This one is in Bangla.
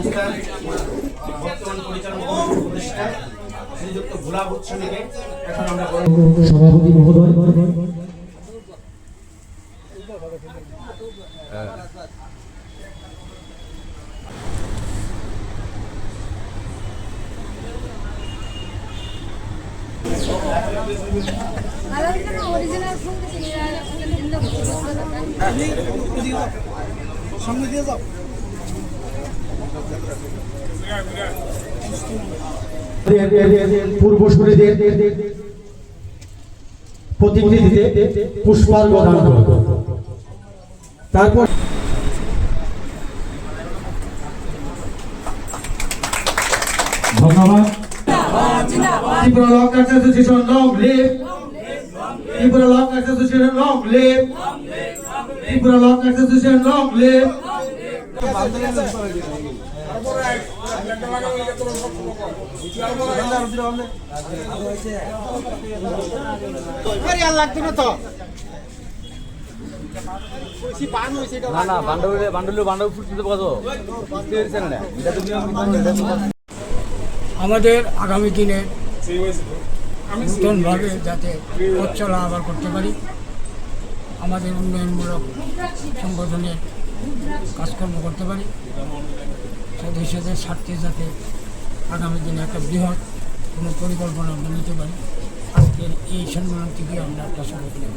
সংস্থার বর্তমান পরিচালনা উপদেষ্টা শ্রীযুক্ত ভোলা ভূষণীকে এখন আমরা সভাপতি মহোদয়। হ্যাঁ। দিয়ে যাও। পূর্বসূরীদের প্রতিনিধিতে পুষ্পার্ঘ দান তারপর ধন্যবাদ। Tripura lock association, long live Tripura lock association, long live Tripura lock association, long live না না বান্ডলে বান্ডলে বান্ডল ফুটতে কত আমাদের আগামী দিনে নূতনভাবে যাতে পথ চলা আবার করতে পারি আমাদের উন্নয়নমূলক সংগঠনের কাজকর্ম করতে পারি। সদস্যদের স্বার্থে যাতে আগামী দিনে একটা বৃহৎ কোনো পরিকল্পনা আমরা নিতে পারি। আজকের এই সম্মেলন থেকে আমরা একটা নেব